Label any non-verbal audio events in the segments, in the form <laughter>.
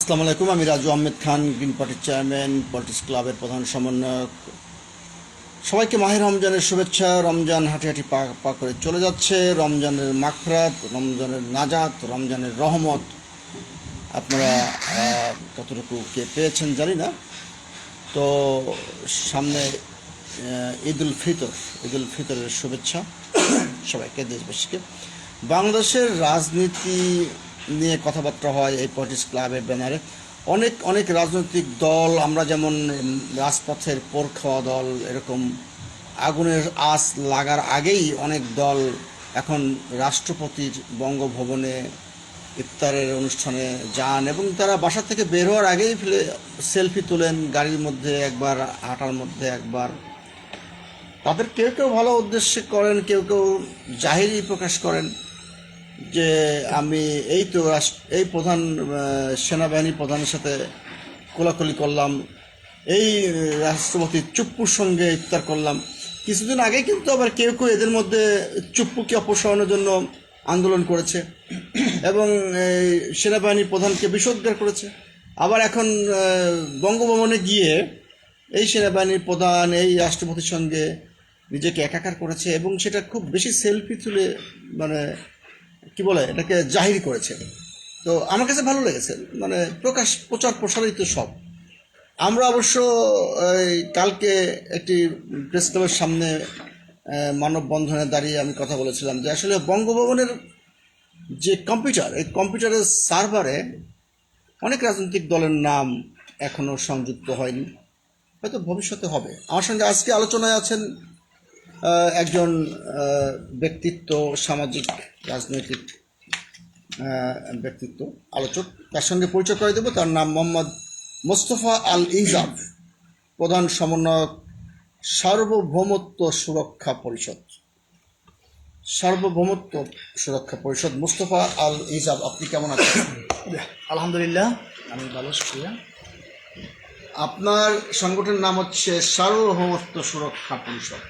আসসালামু আলাইকুম, আমি রাজু আহমেদ খান গ্রিন পার্টির চেয়ারম্যান পলিটিক্স ক্লাবের প্রধান সমন্বয়ক। সবাইকে মাহের রমজানের শুভেচ্ছা, রমজান হাঁটি হাঁটি পা পা করে চলে যাচ্ছে। রমজানের মাগফিরাত, রমজানের নাজাত, রমজানের রহমত। আপনারা কতটুকু কে পেয়েছেন জানি না। তো সামনে ঈদ উল ফিতর ঈদ উল ফিতরের শুভেচ্ছা সবাইকে, দেশবাসীকে। বাংলাদেশের রাজনীতি নিয়ে কথাবার্তা হয় এই পলিটিক্স ক্লাবের ব্যানারে। অনেক অনেক রাজনৈতিক দল, আমরা যেমন রাজপথের পোর খাওয়া দল, এরকম আগুনের আঁচ লাগার আগেই অনেক দল এখন রাষ্ট্রপতির বঙ্গভবনে ইফতারের অনুষ্ঠানে যান এবং তারা বাসা থেকে বের হওয়ার আগেই ফেলে সেলফি তোলেন, গাড়ির মধ্যে একবার, হাঁটার মধ্যে একবার। তাদের কেউ কেউ ভালো উদ্দেশ্যে করেন, কেউ কেউ জাহিরি প্রকাশ করেন। যে আমি এই তো এই প্রধান সেনাবাহিনী প্রধানের সাথে কোলাকুলি করলাম। এই রাষ্ট্রপতি চুপ্পুর সঙ্গে ইফতার করলাম। কিছুদিন আগে কিন্তু আবার কেউ কেউ এদের মধ্যে চুপ্পুকে অপসারণের জন্য আন্দোলন করেছে এবং এই সেনাবাহিনীর প্রধানকে বিষোদ্গার করেছে। আবার এখন বঙ্গভবনে গিয়ে এই সেনাবাহিনীর প্রধান, এই রাষ্ট্রপতির সঙ্গে নিজেকে একাকার করেছে এবং সেটা খুব বেশি সেলফি তুলে মানে কি বলে, এটাকে জাহির করেছে। তো আমার কাছে ভালো লেগেছে মানে প্রকাশ, প্রচার, প্রসারিত সব। আমরা অবশ্য কালকে একটি প্রেস ক্লাবের সামনে মানববন্ধনে দাঁড়িয়ে আমি কথা বলেছিলাম যে আসলে বঙ্গভবনের যে কম্পিউটার এই কম্পিউটারের সার্ভারে অনেক রাজনৈতিক দলের নাম এখনও সংযুক্ত হয়নি। হয়তো ভবিষ্যতে হবে। আমার সঙ্গে আজকে আলোচনায় আছেন একজন ব্যক্তিত্ব সামাজিক রাজনৈতিক ব্যক্তিত্ব আলোচক। তার সঙ্গে পরিচয় করে দেবো। তার নাম মোহাম্মদ মোস্তফা আল ইজাব প্রধান সমন্বয়ক সার্বভৌমত্ব সুরক্ষা পরিষদ। সার্বভৌমত্ব সুরক্ষা পরিষদ মোস্তফা আল ইজাব আপনি কেমন আছেন? আলহামদুলিল্লাহ আমি ভালো শুক্রিয়া আপনার সংগঠনের নাম হচ্ছে সার্বভৌমত্ব সুরক্ষা পরিষদ।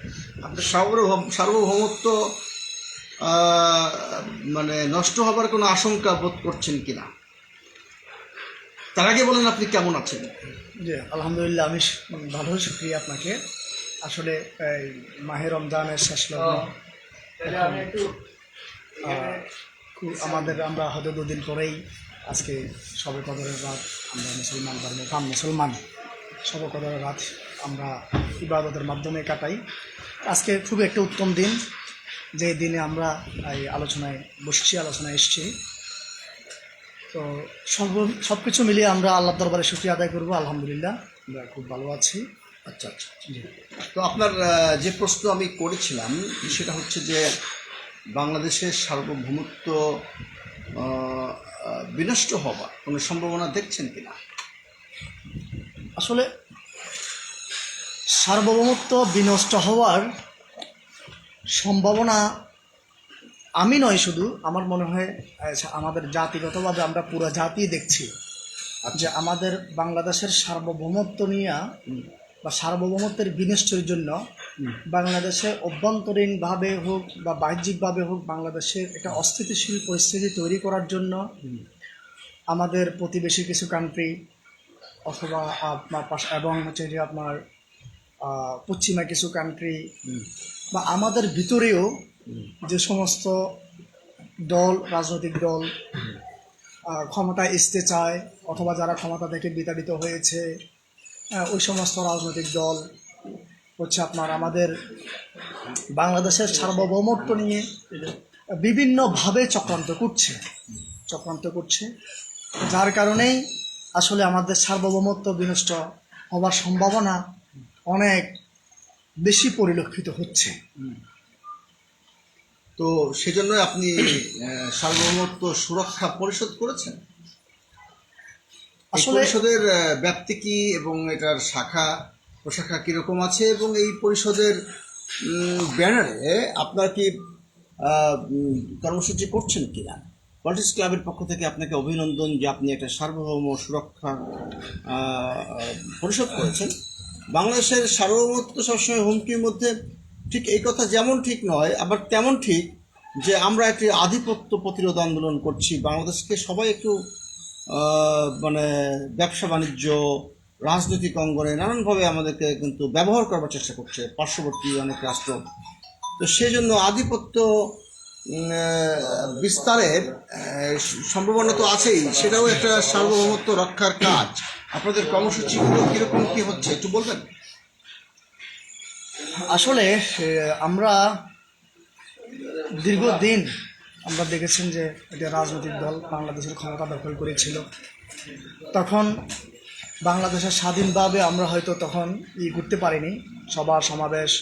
সার্বভৌম সার্বভৌমত্ব মানে নষ্ট হবার কোনো আশঙ্কা বোধ করছেন কিনা? তার আগে বলেন আপনি কেমন আছেন? জি আলহামদুলিল্লাহ আমি ভালো শুক্রিয়া আপনাকে। আসলে এই মাহে রমজানের শেষ আমাদের আমরা হয়তো দুদিন পরেই আজকে সবে কদরের রাত আমরা মুসলমান ধর্ম কাম মুসলমান। সবে কদরের রাত আমরা ইবাদতের মাধ্যমে কাটাই। আজকে খুব একটা উত্তম দিন যে দিনে আমরা এই আলোচনায় বসছি আলোচনায় এসছি। তো সব সব কিছু মিলিয়ে আমরা আল্লাহ দরবারে শুক্রিয়া আদায় করব আলহামদুলিল্লাহ। আমরা খুব ভালো আছি। আচ্ছা আচ্ছা। তো আপনার যে প্রশ্ন আমি করেছিলাম সেটা হচ্ছে যে বাংলাদেশের সার্বভৌমত্ব বিনষ্ট হওয়ার কোনো সম্ভাবনা দেখছেন কিনা? আসলে সার্বভৌমত্ব বিনষ্ট হওয়ার সম্ভাবনা আমি নয় শুধু আমার মনে হয় আমাদের জাতিগতভাবে আমরা পুরো জাতি দেখছি যে আমাদের বাংলাদেশের সার্বভৌমত্ব নিয়ে বা সার্বভৌমত্বের বিনষ্টের জন্য বাংলাদেশে অভ্যন্তরীণভাবে হোক বা বাহ্যিকভাবে হোক বাংলাদেশের একটা অস্থিতিশীল পরিস্থিতি তৈরি করার জন্য আমাদের প্রতিবেশী কিছু কান্ট্রি অথবা আপনার পাশে এবং হচ্ছে যে আপনার পশ্চিমা কিছু কান্ট্রি বা আমাদের ভিতরেও যে সমস্ত দল রাজনৈতিক দল আহ, ক্ষমতায় আসতে চায় অথবা যারা ক্ষমতা থেকে বিতাড়িত হয়েছে ওই সমস্ত রাজনৈতিক দল হচ্ছে আপনার আমাদের বাংলাদেশের সার্বভৌমত্ব নিয়ে বিভিন্নভাবে চক্রান্ত করছে চক্রান্ত করছে যার কারণেই আসলে আমাদের সার্বভৌমত্ব বিনষ্ট হওয়ার সম্ভাবনা অনেক বেশি পরিলক্ষিত হচ্ছে। তো সেজন্য আপনি সার্বভৌমত্ব সুরক্ষা পরিষদ করেছেন? আসলে পরিষদের ব্যাপ্তি কি এবং এটার শাখা প্রশাখা কীরকম আছে এবং এই পরিষদের ব্যানারে আপনার কি কর্মসূচি করছেন কিনা? পলিটিক্স ক্লাবের পক্ষ থেকে আপনাকে অভিনন্দন যে আপনি একটা সার্বভৌম সুরক্ষা পরিষদ করেছেন। বাংলাদেশের সার্বভৌমত্ব সবসময় হুমকির মধ্যে, ঠিক এই কথা যেমন ঠিক নয়, আবার তেমন ঠিক যে আমরা একটি আধিপত্য প্রতিরোধ আন্দোলন করছি। বাংলাদেশকে সবাই একটু মানে ব্যবসা বাণিজ্য, রাজনৈতিক অঙ্গনে নানানভাবে আমাদেরকে কিন্তু ব্যবহার করবার চেষ্টা করছে পার্শ্ববর্তী অনেক রাষ্ট্র। তো সেই জন্য আধিপত্য বিস্তারের সম্ভাবনা তো আছেই। সেটাও একটা সার্বভৌমত্ব রক্ষার কাজ। আপনাদের কর্মসূচিগুলো কীরকম, কী হচ্ছে? একটু বলবেন? আসলে আমরা দীর্ঘদিন আমরা দেখেছেন যে এটা রাজনৈতিক দল বাংলাদেশের ক্ষমতা দখল করেছিল। তখন বাংলাদেশের স্বাধীনভাবে আমরা হয়তো তখন ই করতে পারিনি, সভা, সমাবেশ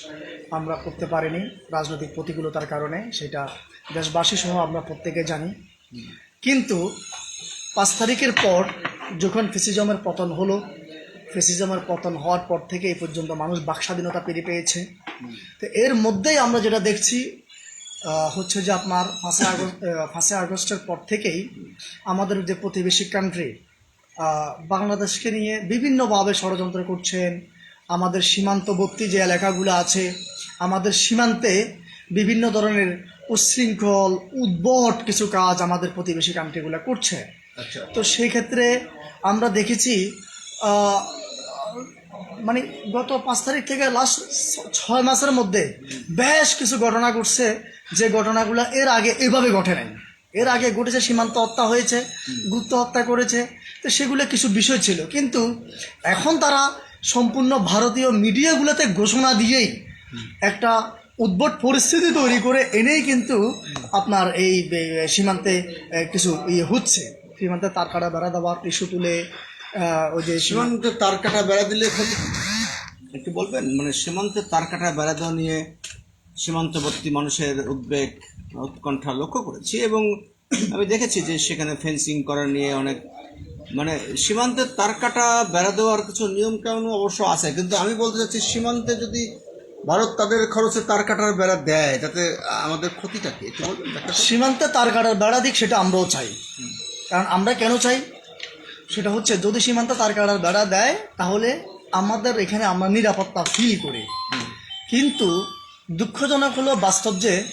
আমরা করতে পারিনি, রাজনৈতিক প্রতিকূলতার কারণে, সেটা দেশবাসী সহ আমরা প্রত্যেকে জানি। কিন্তু পাঁচ তারিখের পর যখন ফেসিজমের পতন হলো, ফেসিজমের পতন হওয়ার পর থেকে এই পর্যন্ত মানুষ বাকস্বাধীনতা পেরে পেয়েছে। তো এর মধ্যেই আমরা যেটা দেখছি হচ্ছে যে আপনার ফাঁসে আগস্ট পাঁচই আগস্টের পর থেকেই আমাদের যে প্রতিবেশী কান্ট্রি বাংলাদেশকে নিয়ে বিভিন্নভাবে ষড়যন্ত্র করছেন। আমাদের সীমান্তবর্তী যে এলাকাগুলো আছে, আমাদের সীমান্তে বিভিন্ন ধরনের উচ্ছৃঙ্খল উদ্ভট কিছু কাজ আমাদের প্রতিবেশী কান্ট্রিগুলো করছে। তো সেই ক্ষেত্রে আমরা দেখেছি মানে গত পাঁচ তারিখ থেকে লাস্ট ছয় মাসের মধ্যে বেশ কিছু ঘটনা ঘটছে, যে ঘটনাগুলো এর আগে এভাবে ঘটে নাই। এর আগে ঘটেছে, সীমান্ত হত্যা হয়েছে, গুপ্ত হত্যা করেছে, তো সেগুলো কিছু বিষয় ছিল। কিন্তু এখন তারা সম্পূর্ণ ভারতীয় মিডিয়াগুলোতে ঘোষণা দিয়েই একটা উদ্ভট পরিস্থিতি তৈরি করে এনেই কিন্তু আপনার এই সীমান্তে কিছু ইয়ে হচ্ছে। সীমান্তে তার কাটা বেড়া দেওয়া ইস্যু তুলে ওই যে সীমান্ত তার কাটা বেড়া দিলে? একটু বলবেন? মানে সীমান্তে তার কাটা বেড়া দেওয়া নিয়ে সীমান্তবর্তী মানুষের উদ্বেগ উৎকণ্ঠা লক্ষ্য করেছি এবং আমি দেখেছি যে সেখানে ফেন্সিং করা নিয়ে অনেক মানে সীমান্তে তার কাটা বেড়া দেওয়ার কিছু নিয়ম কানুন অবশ্য আছে কিন্তু আমি বলতে চাচ্ছি সীমান্তে যদি ভারত তাদের খরচে তার কাটার বেড়া দেয় তাতে আমাদের ক্ষতিটা কি? একটু বলবেন? সীমান্তে তার কাটার বেড়া দিক সেটা আমরাও চাই। কারণ আমরা কেন চাই? সেটা হচ্ছে যদি সীমান্তে তার কাটার বেড়া দেয় তাহলে আমাদের এখানে আমরা নিরাপত্তা ফিল করি। কিন্তু দুঃখজনক হলো বাস্তব যে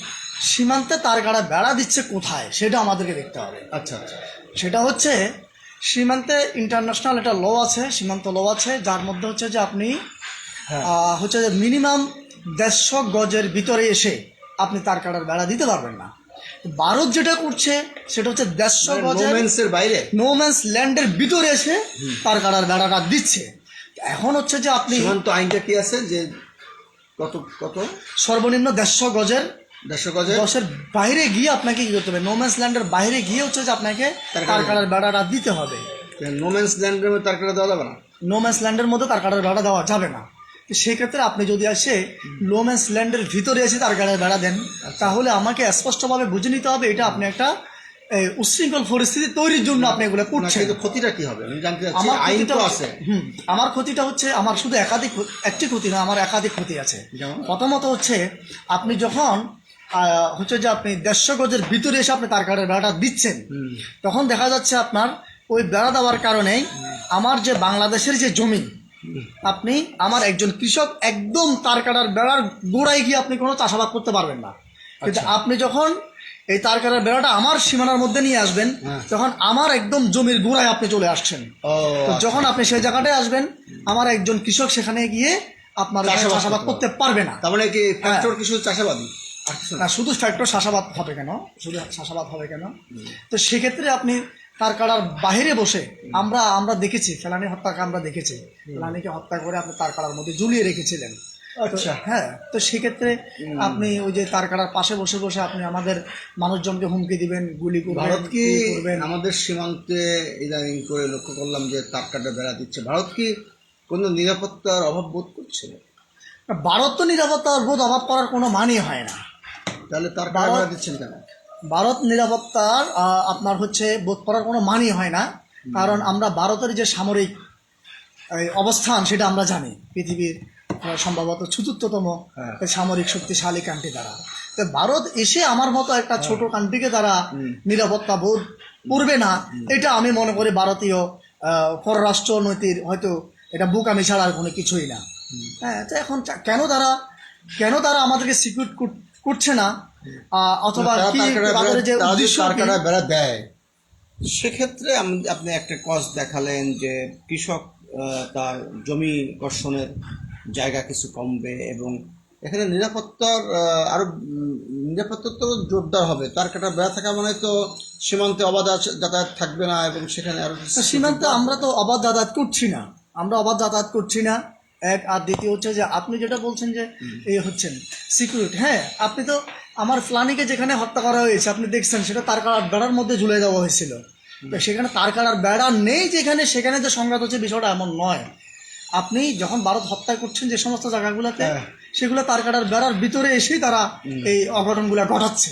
সীমান্তে তার কাটা বেড়া দিচ্ছে কোথায় সেটা আমাদেরকে দেখতে হবে। আচ্ছা আচ্ছা। সেটা হচ্ছে সীমান্তে ইন্টারন্যাশনাল একটা ল আছে সীমান্ত ল আছে যার মধ্যে হচ্ছে যে আপনি হ্যাঁ। হচ্ছে যে মিনিমাম দেড়শো গজের ভিতরে এসে আপনি তার কাটার বেড়া দিতে পারবেন না। ভারত যেটা করছে সেটা হচ্ছে দেড়শো গজের মোমেন্টসের বাইরে? নোম্যান্স ল্যান্ডের ভিতরে এসে তার কাটার বেড়াটা দিচ্ছে। এখন হচ্ছে যে আপনি সীমান্ত আইনটা কি আছে যে কত কত? সর্বনিম্ন দেড়শো গজের দেড়শো গজে দশের বাইরে গিয়ে আপনাকে কি করতে হবে? নোম্যান্স ল্যান্ডের বাইরে গিয়ে হচ্ছে যে আপনাকে তার কাটার- বেড়াটা দিতে হবে। নোম্যান্স ল্যান্ডের মধ্যে তার কাটা দেওয়া যাবে না? নোম্যান্স ল্যান্ডের মধ্যে তার কাটার বেড়া দেওয়া যাবে না। সেক্ষেত্রে আপনি যদি আসে লোম্যান্স ল্যান্ডের ভিতরে এসে তার কাটার বেড়া দেন তাহলে আমাকে স্পষ্টভাবে বুঝে নিতে হবে এটা আপনি একটা এই, উচ্ছৃঙ্খল পরিস্থিতি তৈরির জন্য আপনি এগুলো করছেন। কিন্তু ক্ষতিটা কি হবে? আমি জানতে আমার আইন ক্ষতিটা তো আছে। হুম আমার ক্ষতিটা হচ্ছে আমার শুধু একাধিক একটি ক্ষতি না আমার একাধিক ক্ষতি আছে। যেমন? প্রথমত হচ্ছে আপনি যখন হচ্ছে যে আপনি দেড়শো গজের ভিতরে এসে আপনি তার কাটার বেড়াটা দিচ্ছেন তখন দেখা যাচ্ছে আপনার ওই বেড়া দেওয়ার কারণেই আমার যে বাংলাদেশের যে জমি আপনি আমার একজন কৃষক একদম তার কাটার বেড়ার গোড়ায় গিয়ে আপনি কোনো চাষাবাদ করতে পারবেন না। কিন্তু আচ্ছা। আপনি যখন এই তার কাটার বেড়াটা আমার সীমানার মধ্যে নিয়ে আসবেন হ্যাঁ। তখন আমার একদম জমির গোড়ায় আপনি চলে আসছেন। যখন আপনি সেই জায়গাটায় আসবেন আমার একজন কৃষক সেখানে গিয়ে আপনার চাষাবাদ করতে পারবে না। তার মানে কি ফ্যাক্টর কিছু চাষাবাদী না শুধু ফ্যাক্টর চাষাবাদ হবে কেন? শুধু চাষাবাদ হবে কেন? তো সেক্ষেত্রে আপনি তার কাটার বাহিরে বসে আমরা আমরা দেখেছি ফেলানি হত্যাকে আমরা দেখেছি। ফেলানিকে হত্যা করে আপনি তার কাটার মধ্যে ঝুলিয়ে রেখেছিলেন। আচ্ছা। হ্যাঁ তো সেক্ষেত্রে আপনি ওই যে তার কাটার পাশে বসে বসে আপনি আমাদের মানুষজনকে হুমকি দিবেন গুলি ভারত কি করবেন। আমাদের সীমান্তে ইদানিং করে লক্ষ্য করলাম যে তার কাটা বেড়া দিচ্ছে। ভারত কি কোনো নিরাপত্তার অভাব বোধ করছে? ভারত তো নিরাপত্তার বোধ অভাব করার কোনো মানই হয় না। তাহলে তার বেড়া দিচ্ছেন কেন? ভারত নিরাপত্তার আপনার হচ্ছে বোধ করার কোনো মানই হয় না। কারণ আমরা ভারতের যে সামরিক অবস্থান সেটা আমরা জানি পৃথিবীর সম্ভবত চতুর্থতম হ্যাঁ। সামরিক শক্তিশালী কান্ট্রি দ্বারা। তো ভারত এসে আমার মতো একটা ছোট কান্ট্রিকে তারা নিরাপত্তা বোধ করবে না এটা আমি মনে করি ভারতীয় আহ, পররাষ্ট্র নৈতিক হয়তো এটা বুকামি ছাড়া আর কোনো কিছুই না। হ্যাঁ তো এখন কেন তারা কেন তারা আমাদেরকে সিকিউর করছে না? অথবা কি তাদের যে বেড়া দেয়। সেক্ষেত্রে আপনি একটা কজ দেখালেন যে কৃষক তার জমি কর্ষণের জায়গা কিছু কমবে এবং এখানে নিরাপত্তার আহ, আরও উম, নিরাপত্তা তো জোরদার হবে। তার কাটা বেড়া থাকা মানে তো সীমান্তে অবাধ যাতায়াত থাকবে না এবং সেখানে আরও সীমান্তে আমরা তো অবাধ যাতায়াত করছি না। আমরা অবাধ যাতায়াত করছি না। এক আর দ্বিতীয় হচ্ছে যে আপনি যেটা বলছেন যে এই হচ্ছেন সিকিউরিটি হ্যাঁ আপনি তো আমার ফ্লানিকে যেখানে হত্যা করা হয়েছে আপনি দেখছেন সেটা তার কাড়ার বেড়ার মধ্যে ঝুলে দেওয়া হয়েছিল। তো সেখানে তার কাড়ার বেড়া নেই যেখানে সেখানে যে সংঘাত হচ্ছে বিষয়টা এমন নয়। আপনি যখন ভারত হত্যা করছেন যে সমস্ত জায়গাগুলোতে হ্যাঁ। সেগুলো তার কাটার বেড়ার ভিতরে এসেই তারা এই অঘটনগুলো ঘটাচ্ছে।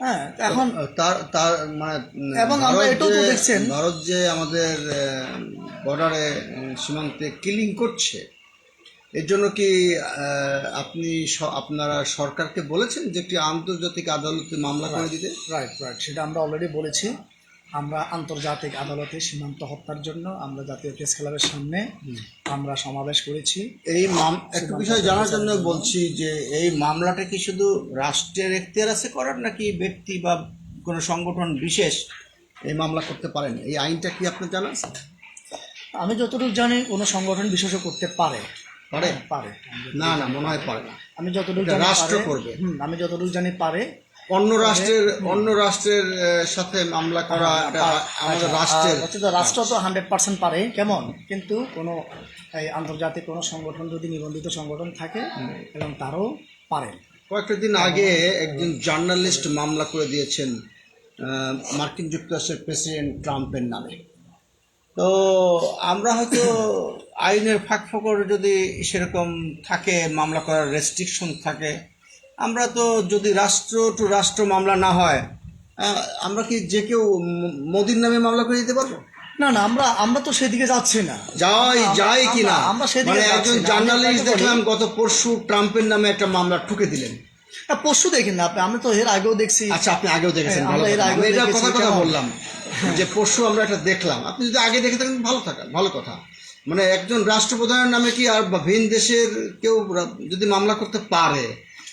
হ্যাঁ এখন তার তার মানে এবং আমরা এটাও তো দেখছেন। ভারত যে আমাদের বর্ডারে সীমান্তে কিলিং করছে এর জন্য কি আপনি আপনারা সরকারকে বলেছেন যে একটি আন্তর্জাতিক আদালতে মামলা করে দিতে? রাইট রাইট সেটা আমরা অলরেডি বলেছি। আমরা আন্তর্জাতিক আদালতে সীমান্ত হত্যার জন্য আমরা জাতীয় প্রেস ক্লাবের সামনে আমরা সমাবেশ করেছি। এই মাম একটা বিষয় জানার জন্য। বলছি যে এই মামলাটা কি শুধু রাষ্ট্রের এখতিয়ার আছে করার নাকি ব্যক্তি বা কোনো সংগঠন বিশেষ এই মামলা করতে পারেন? এই আইনটা কি আপনার জানা আছে? আমি যতটুকু জানি কোনো সংগঠন বিশেষও করতে পারে। পারে? পারে। না না মনে হয় পারে না। আমি যতটুকু জানি রাষ্ট্র। করবে। আমি যতটুকু জানি পারে। অন্য রাষ্ট্রের অন্য রাষ্ট্রের সাথে মামলা করা এটা আমাদের রাষ্ট্রের রাষ্ট্র তো হান্ড্রেড পার্সেন্ট পারে কেমন? কিন্তু কোনো আন্তর্জাতিক কোনো সংগঠন যদি নিবন্ধিত সংগঠন থাকে এবং তারও পারে। কয়েকটা দিন আগে একজন জার্নালিস্ট মামলা করে দিয়েছেন মার্কিন যুক্তরাষ্ট্রের প্রেসিডেন্ট ট্রাম্পের নামে। তো আমরা হয়তো আইনের ফাঁক ফকর যদি সেরকম থাকে মামলা করার রেস্ট্রিকশন থাকে আমরা তো যদি রাষ্ট্র টু রাষ্ট্র মামলা না হয় আমরা কি যে কেউ মোদির নামে মামলা করে দিতে পারব? না না আমরা আমরা তো সেদিকে যাচ্ছি না। যাই যাই কি না। আমরা- সেদিকে মানে একজন। জার্নালিস্ট দেখলাম গত পরশু ট্রাম্পের নামে একটা মামলা ঠুকে দিলেন। না, পরশু দেখেন না আপনি আমি তো এর আগেও দেখছি। আচ্ছা আপনি আগেও দেখেছেন হ্যাঁ, ভালো এর। এটা কথা কথা বললাম যে পরশু আমরা একটা দেখলাম। আপনি যদি আগে দেখে থাকেন ভালো থাকেন ভালো কথা। মানে একজন রাষ্ট্রপ্রধানের নামে কি আর ভিন দেশের কেউ যদি মামলা করতে পারে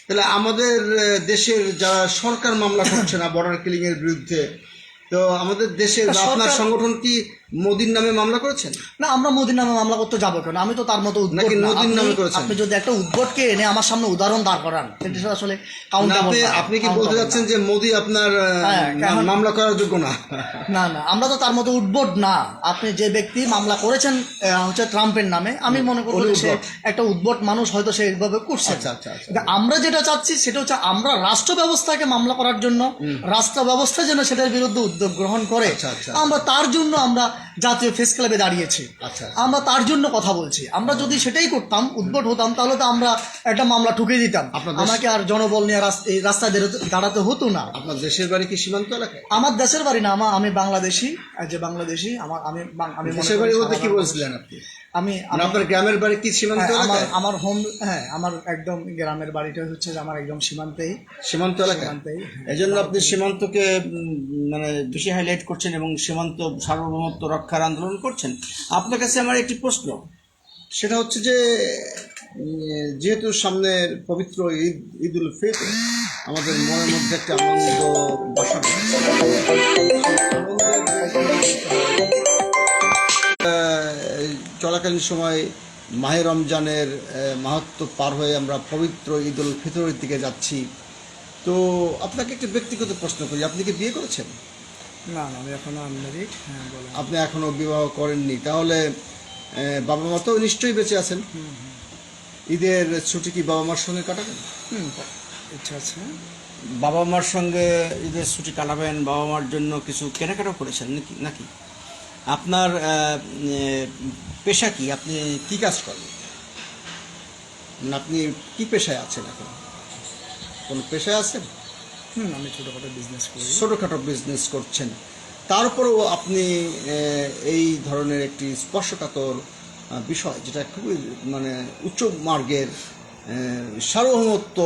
তাহলে আমাদের দেশের যারা সরকার মামলা করছে না বর্ডার কিলিং এর বিরুদ্ধে তো আমাদের দেশের আপনার সংগঠন কি মোদির নামে মামলা করেছেন? না আমরা মোদির নামে মামলা করতে যাব কেন? আমি তো তার মতো নাকি মোদির নামে করেছেন? আপনি যদি একটা উদ্ভটকে এনে আমার সামনে উদাহরণ দাঁড় করান সেটা আসলে আপনি আপনি কি বলতে যাচ্ছেন যে মোদি আপনার হ্যাঁ, এখন- মামলা করার যোগ্য না? না না আমরা তো তার মতো উদ্ভট না। আপনি যে ব্যক্তি মামলা করেছেন হচ্ছে ট্রাম্পের নামে আমি মনে করি সে একটা উদ্ভট মানুষ হয়তো সেইভাবে করছে। আচ্ছা, আচ্ছা, আচ্ছা। আমরা যেটা চাচ্ছি সেটা হচ্ছে আমরা রাষ্ট্র ব্যবস্থাকে মামলা করার জন্য রাষ্ট্র ব্যবস্থা যেন সেটার বিরুদ্ধে উদ্যোগ গ্রহণ করে। আমরা তার জন্য আমরা জাতীয় ফেস ক্লাবে দাঁড়িয়েছে। আচ্ছা। আমরা তার জন্য কথা বলছি। আমরা যদি সেটাই করতাম উদ্ভট হতাম তাহলে তো আমরা একটা মামলা ঠুকে দিতাম। আমাকে আর জনবল নিয়ে রাস্তায় দাঁড়াতে হতো না। আপনার দেশের বাড়ি কি সীমান্ত এলাকায়? আমার দেশের বাড়ি না আমার আমি বাংলাদেশি যে বাংলাদেশি আমার আমি আমি দেশের বাড়ি বলতে কি বলছিলেন আপনি? আমি মানে আমি- আপনার গ্রামের বাড়ি কি সীমান্ত হ্যাঁ, আমার আমার হোম হ্যাঁ আমার একদম গ্রামের বাড়িটা হচ্ছে যে আমার একদম সীমান্তেই। সীমান্ত হ্যাঁ। এই জন্য আপনি সীমান্তকে মানে বেশি হাইলাইট করছেন এবং সীমান্ত সার্বভৌমত্ব রক্ষার আন্দোলন করছেন। আপনার কাছে আমার একটি প্রশ্ন। সেটা হচ্ছে যে যেহেতু সামনে পবিত্র ঈদ ঈদ উল ফিতর আমাদের মনের মধ্যে একটা আনন্দ বসা চলাকালীন সময় মাহে রমজানের মাহাত্ম পার হয়ে আমরা পবিত্র ঈদ উল ফিতরের দিকে যাচ্ছি। তো আপনাকে একটা ব্যক্তিগত প্রশ্ন করি আপনি কি বিয়ে করেছেন? না না আমি এখনও আনমেরিড। হ্যাঁ আপনি এখনও বিবাহ করেননি। তাহলে বাবা মা তো নিশ্চয়ই বেঁচে আছেন। ঈদের ছুটি কি বাবা মার সঙ্গে কাটাবেন? হুম ইচ্ছা আছে। বাবা মার সঙ্গে ঈদের ছুটি কাটাবেন বাবা মার জন্য কিছু কেনাকাটা করেছেন নাকি? নাকি? আপনার পেশা কি? আপনি কি কাজ করেন? মানে আপনি কি পেশায় আছেন এখন? কোনো পেশায় আছেন? হুম আমি ছোটোখাটো বিজনেস করি। ছোটোখাটো বিজনেস করছেন। তারপরেও আপনি এই ধরনের একটি স্পর্শকাতর বিষয় যেটা খুবই মানে উচ্চ মার্গের সার্বভৌমত্ব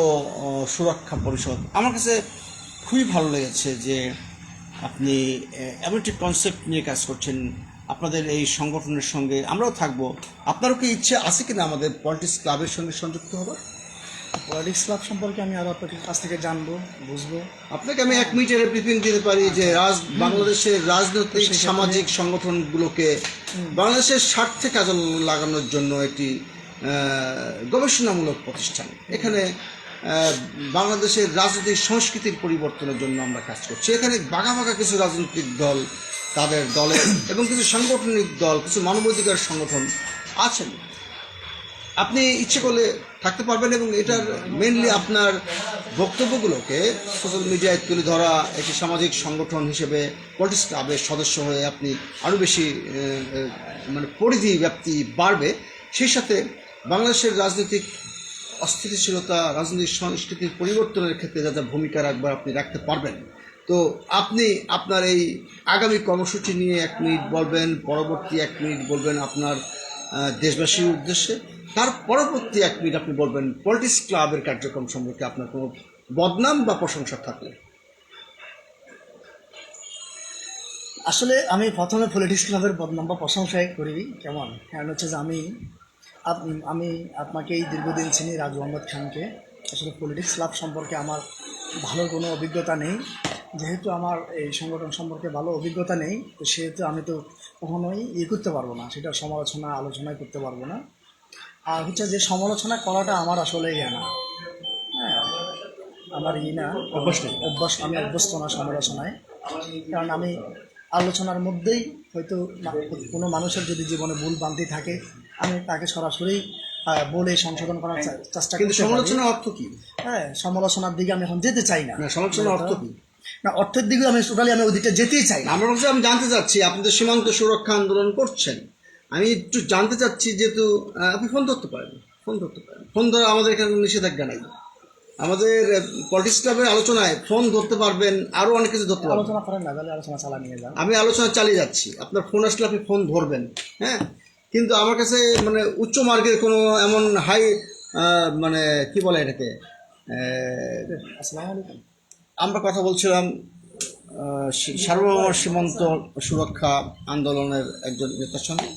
সুরক্ষা পরিষদ আমার কাছে খুবই ভালো লেগেছে যে আপনি এমন একটি কনসেপ্ট নিয়ে কাজ করছেন আপনাদের এই সংগঠনের সঙ্গে আমরাও থাকব। আপনারও কি ইচ্ছে আছে কিনা আমাদের পলিটিক্স ক্লাবের সঙ্গে সংযুক্ত হবার? পলিটিক্স ক্লাব সম্পর্কে আমি আরও আপনার কাছ থেকে জানব বুঝব। আপনাকে আমি এক মিনিটের ব্রিফিং দিতে পারি যে রাজ বাংলাদেশের রাজনৈতিক সামাজিক সংগঠনগুলোকে বাংলাদেশের স্বার্থে কাজে লাগানোর জন্য একটি গবেষণামূলক প্রতিষ্ঠান। এখানে বাংলাদেশের রাজনৈতিক সংস্কৃতির পরিবর্তনের জন্য আমরা কাজ করছি। এখানে বাঘা বাঘা কিছু রাজনৈতিক দল তাদের দলের এবং কিছু সাংগঠনিক দল, কিছু মানবাধিকার সংগঠন আছেন। আপনি ইচ্ছে করলে থাকতে পারবেন এবং এটার মেনলি আপনার বক্তব্যগুলোকে সোশ্যাল মিডিয়ায় তুলে ধরা, একটি সামাজিক সংগঠন হিসেবে পলিটিক্স ক্লাবের সদস্য হয়ে আপনি আরও বেশি মানে পরিধি ব্যাপ্তি বাড়বে। সেই সাথে বাংলাদেশের রাজনৈতিক অস্থিতিশীলতা, রাজনৈতিক সংস্কৃতির পরিবর্তনের ক্ষেত্রে যা যা ভূমিকা রাখবার আপনি রাখতে পারবেন। তো আপনি আপনার এই আগামী কর্মসূচি নিয়ে এক মিনিট বলবেন, পরবর্তী এক মিনিট বলবেন আপনার দেশবাসীর উদ্দেশ্যে। তার পরবর্তী এক মিনিট আপনি বলবেন, পলিটিক্স ক্লাবের কার্যক্রম সম্পর্কে আপনার কোনো বদনাম বা প্রশংসা থাকলে। আসলে আমি প্রথমে পলিটিক্স ক্লাবের বদনাম বা প্রশংসাই করি কেমন? কারণ হচ্ছে যে আমি আমি আপনাকে এই দীর্ঘদিন চিনি রাজু আহমদ খানকে। আসলে পলিটিক্স ক্লাব সম্পর্কে আমার ভালো কোনো অভিজ্ঞতা নেই। যেহেতু আমার এই সংগঠন সম্পর্কে ভালো অভিজ্ঞতা নেই তো সেহেতু আমি তো কখনোই ইয়ে করতে পারব না। সেটা সমালোচনা আলোচনাই করতে পারব না। আর হচ্ছে যে সমালোচনা করাটা আমার আসলে ইয়ে না। হ্যাঁ আমার ই না। অভ্যস্ত। অভ্যস্ত আমি অভ্যস্ত না সমালোচনায়। কারণ আমি আলোচনার মধ্যেই হয়তো কোনো মানুষের যদি জীবনে ভুল ভ্রান্তি থাকে আমি তাকে সরাসরি বলে সংশোধন করার চেষ্টা পারি। সমালোচনার অর্থ কি? হ্যাঁ সমালোচনার দিকে আমি এখন যেতে চাই না। না সমালোচনার অর্থ কি? না অর্থের দিকে আমি টোটালি আমি ওই যেতেই চাই না। আমরা আমি জানতে চাচ্ছি আপনি তো সীমান্ত সুরক্ষা আন্দোলন করছেন। আমি একটু জানতে চাচ্ছি যেহেতু আপনি ফোন ধরতে পারেন ফোন ধরতে পারেন। ফোন ধরা আমাদের এখানে নিষেধাজ্ঞা নাই। আমাদের পলিটিক্স ক্লাবের আলোচনায় ফোন ধরতে পারবেন আরও অনেক কিছু ধরতে পারবেন। আলোচনা করেন না তাহলে আলোচনা চালা নিয়ে যান। আমি আলোচনা চালিয়ে যাচ্ছি। আপনার ফোন আসলে আপনি ফোন ধরবেন হ্যাঁ? কিন্তু আমার কাছে মানে উচ্চ মার্গের কোনো এমন হাই মানে কি বলে এটাকে? আমরা কথা বলছিলাম সার্বভৌম সীমান্ত সুরক্ষা আন্দোলনের একজন নেতার সঙ্গে।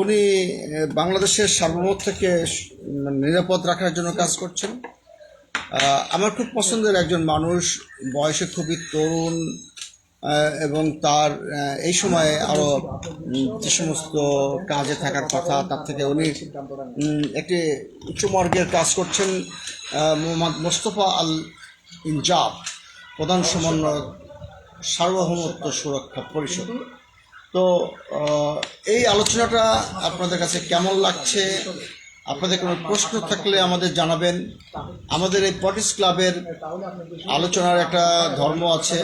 উনি বাংলাদেশের সার্বভৌম থেকে মানে নিরাপদ রাখার জন্য কাজ করছেন। আমার খুব পছন্দের একজন মানুষ, বয়সে খুবই তরুণ এবং তার এই সময়ে আরও যে সমস্ত কাজে থাকার কথা, তার থেকে উনি একটি উচ্চমার্গের কাজ করছেন মোহাম্মদ মোস্তফা আল ইনজাব প্রধান সমন্বয়ক সার্বভৌমত্ব সুরক্ষা পরিষদ। তো এই আলোচনাটা আপনাদের কাছে কেমন লাগছে? আপনাদের কোনো প্রশ্ন থাকলে আমাদের জানাবেন। আমাদের এই পটিস ক্লাবের আলোচনার একটা ধর্ম আছে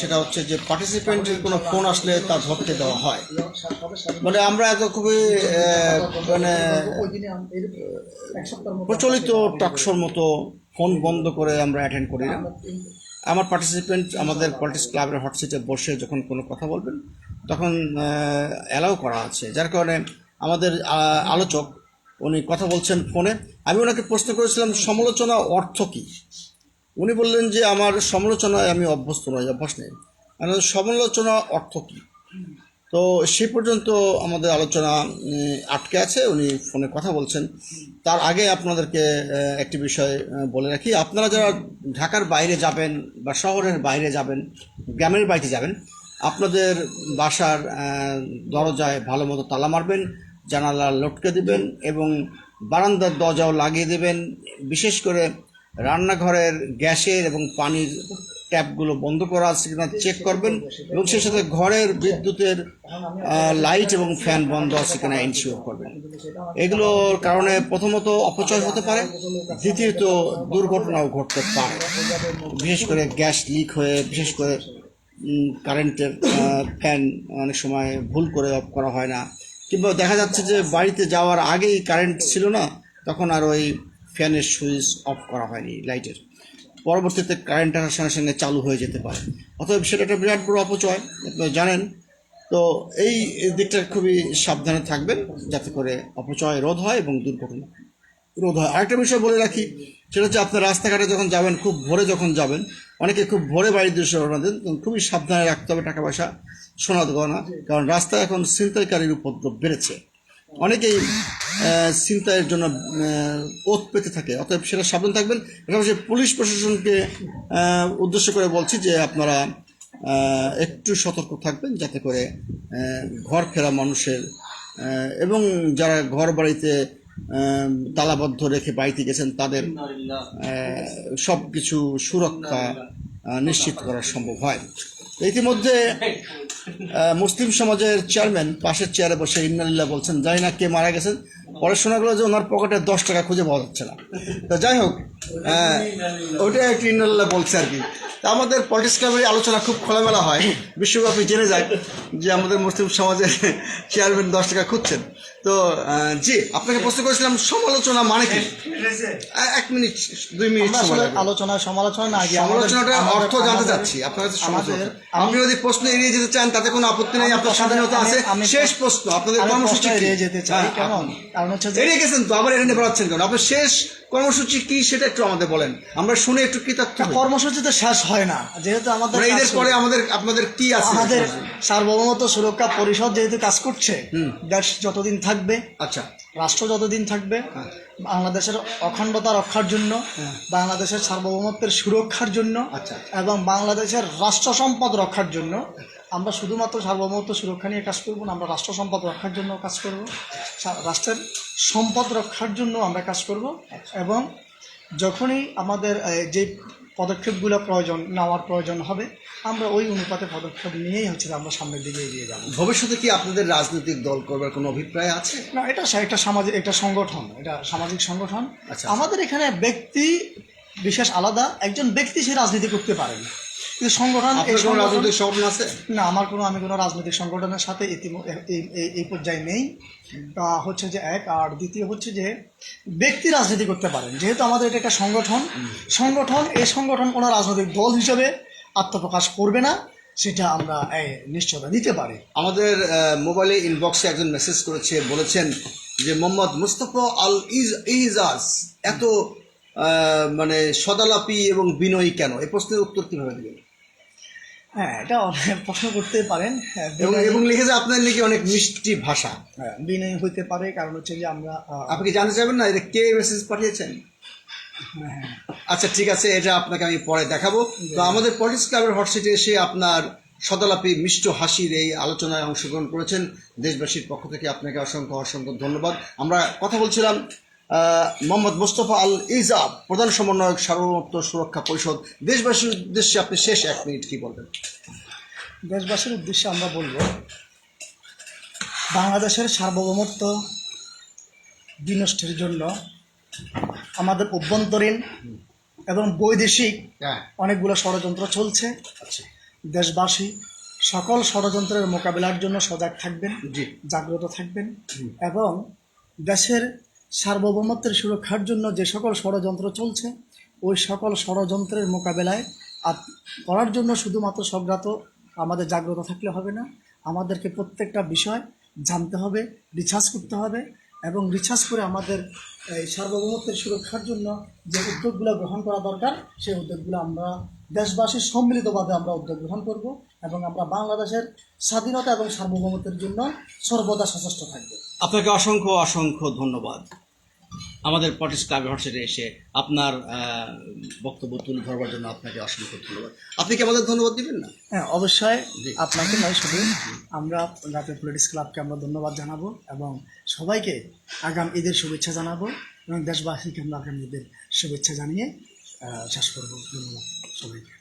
সেটা হচ্ছে যে পার্টিসিপেন্টের কোনো ফোন আসলে তা ধরতে দেওয়া হয়। মানে আমরা এত খুবই মানে প্রচলিত টকশোর মতো ফোন বন্ধ করে আমরা অ্যাটেন্ড করি না। আমার পার্টিসিপেন্ট আমাদের পলিটিক্স ক্লাবের হট সিটে বসে যখন কোনো কথা বলবেন তখন অ্যালাউ করা আছে। যার কারণে আমাদের আলোচক, উনি কথা বলছেন ফোনে। আমি ওনাকে প্রশ্ন করেছিলাম, সমালোচনা অর্থ কী? উনি বললেন যে, আমার সমালোচনায় আমি অভ্যস্ত নই, অভ্যাস নেই। আমি সমালোচনা অর্থ কী? তো সে পর্যন্ত আমাদের আলোচনা আটকে আছে। উনি ফোনে কথা বলছেন। তার আগে আপনাদেরকে একটি বিষয় বলে রাখি। আপনারা যারা ঢাকার বাইরে যাবেন বা শহরের বাইরে যাবেন, গ্রামের বাড়িতে যাবেন আপনাদের বাসার দরজায় ভালো মতো তালা মারবেন, জানালা লটকে দেবেন এবং বারান্দার দরজাও লাগিয়ে দেবেন। বিশেষ করে রান্নাঘরের গ্যাসের এবং পানির ট্যাপগুলো বন্ধ করা আছে কিনা চেক করবেন এবং সেই সাথে ঘরের বিদ্যুতের লাইট এবং ফ্যান বন্ধ আছে কিনা ইনশিওর করবেন। এগুলোর কারণে প্রথমত অপচয় হতে পারে, দ্বিতীয়ত দুর্ঘটনাও ঘটতে পারে। বিশেষ করে গ্যাস লিক হয়ে, বিশেষ করে কারেন্টের ফ্যান অনেক সময় ভুল করে অফ করা হয় না। কিংবা দেখা যাচ্ছে যে বাড়িতে যাওয়ার আগেই কারেন্ট ছিল না, তখন আর ওই ফ্যানের সুইচ অফ করা হয়নি লাইটের পরবর্তীতে কারেন্ট আসার সঙ্গে সঙ্গে চালু হয়ে যেতে পারে। অতএব সেটা একটা বিরাট বড় অপচয়, আপনারা জানেন। তো এই দিকটা খুবই সাবধানে থাকবেন, যাতে করে অপচয় রোধ হয় এবং দুর্ঘটনা রোধ হয়। আরেকটা বিষয় বলে রাখি সেটা হচ্ছে আপনার রাস্তাঘাটে যখন যাবেন খুব ভোরে যখন যাবেন অনেকে খুব ভোরে বাড়ির দৃশ্য রওনা দেন খুবই সাবধানে রাখতে হবে টাকা পয়সা সোনাদ গহনা কারণ রাস্তায় এখন ছিনতাইকারীর উপদ্রব বেড়েছে। অনেকেই আহ, ছিনতাইয়ের জন্য ওত পেতে থাকে অতএব সেটা সাবধান থাকবেন। পাশাপাশি পুলিশ প্রশাসনকে উদ্দেশ্য করে বলছি যে আপনারা একটু সতর্ক থাকবেন যাতে করে ঘর ফেরা মানুষের এবং যারা ঘর বাড়িতে তালাবদ্ধ রেখে বাড়িতে গেছেন তাদের সব কিছু সুরক্ষা নিশ্চিত করা সম্ভব হয়। ইতিমধ্যে মুসলিম সমাজের চেয়ারম্যান পাশের চেয়ারে বসে ইন্নালিল্লাহ বলছেন জানি না কে মারা গেছেন। পরে শোনা গেলো যে ওনার পকেটে দশ টাকা খুঁজে পাওয়া যাচ্ছে না। তো যাই হোক আহ, ওটা একটু ইন্নালিল্লাহ বলছে আর কি। তা আমাদের পলিটিক্স ক্লাবের আলোচনা খুব খোলামেলা হয়। বিশ্বব্যাপী জেনে যায় যে আমাদের মুসলিম সমাজের <laughs> চেয়ারম্যান দশ টাকা খুঁজছেন। তো জি আপনাকে প্রশ্ন করেছিলাম সমালোচনা মানে কি? এক মিনিট দুই মিনিট। আলোচনা সমালোচনা না আমাদের- অর্থ জানতে চাচ্ছি আপনার কাছে সমালোচনা আপনি যদি প্রশ্ন এড়িয়ে যেতে চান তাতে কোনো আপত্তি নেই আপনার স্বাধীনতা আছে। শেষ প্রশ্ন- আপনাদের কর্মসূচি এড়িয়ে যেতে চাই হ্যাঁ, কারণ হচ্ছে এড়িয়ে গেছেন তো আবার এটা নিয়ে বেড়াচ্ছেন কেন? আপনার শেষ কর্মসূচি কি সেটা একটু আমাদের বলেন। আমরা শুনে একটু কৃতার্থ। কর্মসূচি তো শেষ হয় না যেহেতু আমাদের ঈদের পরে আমাদের আপনাদের কি আছে? আমাদের সার্বভৌমত্ব সুরক্ষা পরিষদ যেহেতু কাজ করছে দেশ যতদিন থাকবে। আচ্ছা। রাষ্ট্র যতদিন থাকবে হ্যাঁ। বাংলাদেশের অখণ্ডতা রক্ষার জন্য বাংলাদেশের সার্বভৌমত্বের সুরক্ষার জন্য আচ্ছা। এবং বাংলাদেশের রাষ্ট্র সম্পদ রক্ষার জন্য আমরা শুধুমাত্র সার্বভৌমত্ব সুরক্ষা নিয়ে কাজ করব না আমরা রাষ্ট্র সম্পদ রক্ষার জন্য কাজ করব। রাষ্ট্রের সম্পদ রক্ষার জন্য আমরা কাজ করব এবং যখনই আমাদের যে পদক্ষেপগুলো প্রয়োজন নেওয়ার প্রয়োজন হবে আমরা ওই অনুপাতে পদক্ষেপ নিয়েই হচ্ছে আমরা সামনের দিকে এগিয়ে যাব। ভবিষ্যতে কি আপনাদের রাজনৈতিক দল করবার কোনো অভিপ্রায় আছে? না এটা একটা সামাজিক একটা সংগঠন এটা সামাজিক সংগঠন। আচ্ছা। আমাদের এখানে ব্যক্তি বিশেষ আলাদা একজন ব্যক্তি সে রাজনীতি করতে পারেন কিন্তু সংগঠন রাজনৈতিক সংগঠন আছে? না আমার কোনো আমি কোনো রাজনৈতিক সংগঠনের সাথে এই- পর্যায়ে নেই। হচ্ছে যে এক আর দ্বিতীয় হচ্ছে যে ব্যক্তি রাজনীতি করতে পারেন। যেহেতু আমাদের এটা একটা সংগঠন সংগঠন এই সংগঠন কোনো রাজনৈতিক দল হিসেবে আত্মপ্রকাশ করবে না সেটা আমরা নিশ্চয়তা দিতে পারি। আমাদের মোবাইলে ইনবক্সে একজন মেসেজ করেছে বলেছেন যে মোহাম্মদ মুস্তফা আল ইজ ইজাজ এত মানে সদালাপি এবং বিনয়ী কেন? এই প্রশ্নের উত্তর কীভাবে দেবেন? হ্যাঁ এটা প্রশ্ন করতে পারেন। হ্যাঁ, এবং এবং লিখেছে আপনার নাকি অনেক মিষ্টি ভাষা। হ্যাঁ, বিনয়ী হইতে পারে কারণ হচ্ছে যে আমরা আপনি কি জানতে চাইবেন না এটা কে মেসেজ পাঠিয়েছেন? আচ্ছা ঠিক আছে এটা আপনাকে আমি পরে দেখাবো। তো আমাদের পলিটিক্স ক্লাবের হটসিটে এসে আপনার সদালাপি মিষ্ট হাসির এই আলোচনায় অংশগ্রহণ করেছেন। দেশবাসীর পক্ষ থেকে আপনাকে অসংখ্য অসংখ্য ধন্যবাদ। আমরা কথা বলছিলাম মোহাম্মদ মোস্তফা আল ইজাব প্রধান সমন্বয়ক সার্বভৌমত্ব সুরক্ষা পরিষদ। দেশবাসীর উদ্দেশ্যে আপনি শেষ এক মিনিট কি বলবেন? দেশবাসীর উদ্দেশ্যে আমরা বলব বাংলাদেশের সার্বভৌমত্ব বিনষ্টের জন্য আমাদের অভ্যন্তরীণ এবং বৈদেশিক হ্যাঁ। অনেকগুলো ষড়যন্ত্র চলছে। আচ্ছা। দেশবাসী সকল ষড়যন্ত্রের মোকাবিলার জন্য সজাগ থাকবেন জাগ্রত থাকবেন এবং দেশের সার্বভৌমত্বের সুরক্ষার জন্য যে সকল ষড়যন্ত্র চলছে ওই সকল ষড়যন্ত্রের মোকাবেলায় করার জন্য শুধুমাত্র সজ্ঞাত আমাদের জাগ্রত থাকলে হবে না। আমাদেরকে প্রত্যেকটা বিষয় জানতে হবে রিসার্চ করতে হবে। এবং রিসার্চ করে আমাদের, এই সার্বভৌমত্বের সুরক্ষার জন্য যে উদ্যোগগুলো গ্রহণ করা দরকার, সেই উদ্যোগগুলো আমরা দেশবাসীর সম্মিলিতভাবে আমরা উদ্যোগ গ্রহণ করব এবং আমরা বাংলাদেশের স্বাধীনতা এবং সার্বভৌমত্বের জন্য সর্বদা সচেষ্ট থাকব। আপনাকে অসংখ্য অসংখ্য ধন্যবাদ। আমাদের পটিস ক্লাব হোয়াটসঅ্যাপে এসে আপনার বক্তব্য তুলে ধরবার জন্য আপনাকে অসংখ্য ধন্যবাদ। আপনি কি আমাদের ধন্যবাদ দিবেন না? হ্যাঁ অবশ্যই আপনাকে নয় শুধু আমরা জাতীয় পলিটিক্স ক্লাবকে আমরা ধন্যবাদ জানাব এবং সবাইকে আগাম ঈদের শুভেচ্ছা জানাব এবং দেশবাসীকে আমরা আগামী ঈদের শুভেচ্ছা জানিয়ে শেষ করব। ধন্যবাদ সবাইকে।